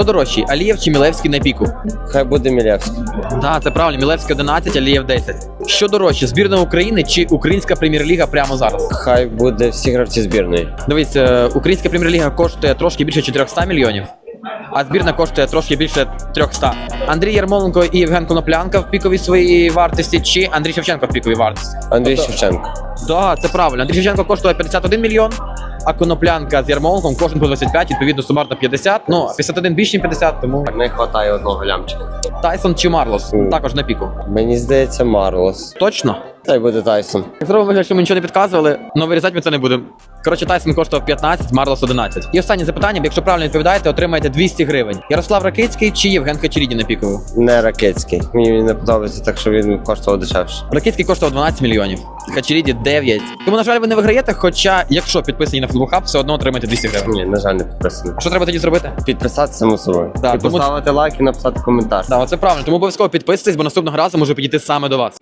Хто дорожчий? Алієв чи Мілевський на піку? Хай буде Мілєвський. Так, це правильно. Мілевський 11, Алієв 10. Що дорожче? Збірна України чи Українська прем'єр-ліга прямо зараз? Хай буде всі гравці збірної. Дивись, е, Українська прем'єр-ліга коштує трошки більше 400 мільйонів. А збірна коштує трошки більше 300. Андрій Ярмоленко і Євген Коноплянка в піковій своїй вартості, чи Андрій Шевченко в піковій вартості? Андрій Шевченко. Так, це правильно. Андрій Шевченко коштує 51 мільйон, а Коноплянка з Ярмоленком кожен по 25, відповідно сумарно 50. Ну, 51 більше, ніж 50, тому Не вистачає одного лямчика. Тайсон чи Марлос також на піку. Мені здається, Марлос. Точно? Та й буде Тайсон. Зробимо вигляд, що ми нічого не підказували, але вирізати ми це не будемо. Коротше, Тайсон коштував 15, Марлос 11. І останнє запитання, якщо правильно відповідаєте, отримаєте 200 гривень. Ярослав Ракицький чи Євген Хачеріді на пікову? Не Ракетський. Мені він не подобається, так що він коштував дешевше. Ракицький коштував 12 мільйонів, Хачеріді 9. Тому, на жаль, ви не виграєте, хоча, якщо підписані на Футбол Хаб, все одно отримаєте 200 гривень. Ні, на жаль, не підписаний. Що треба тоді зробити? Підписатися само собою. Да, і тому- поставити лайк і написати коментар. Да, це правильно. Тому обов'язково підписуйтесь, бо наступного разу може підійти саме до вас.